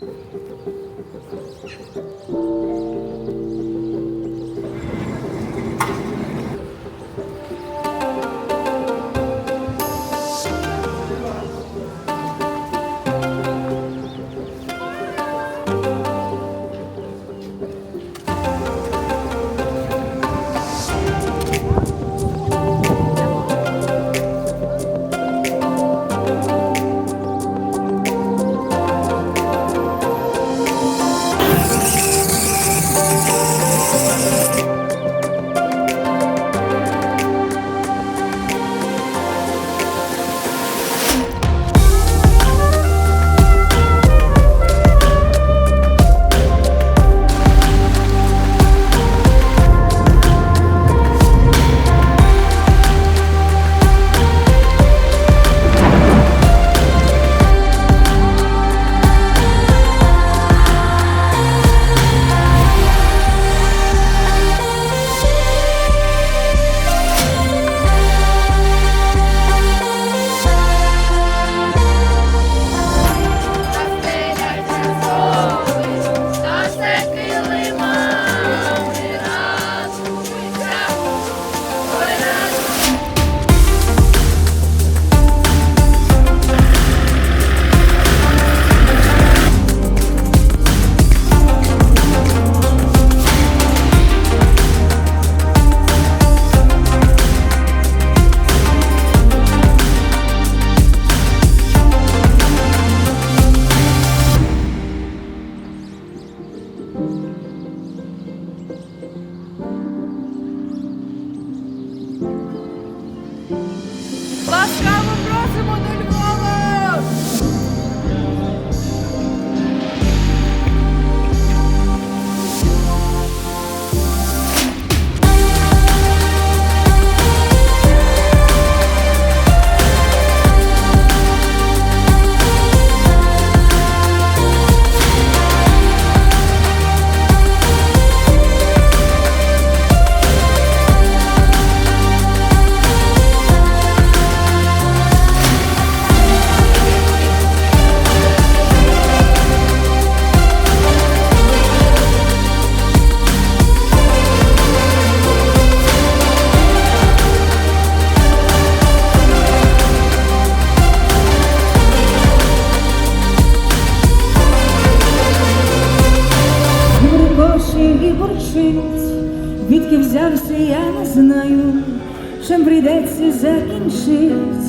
Thank you. просимо борчить, відки взявся, я не знаю, чим прийдеться закінчить.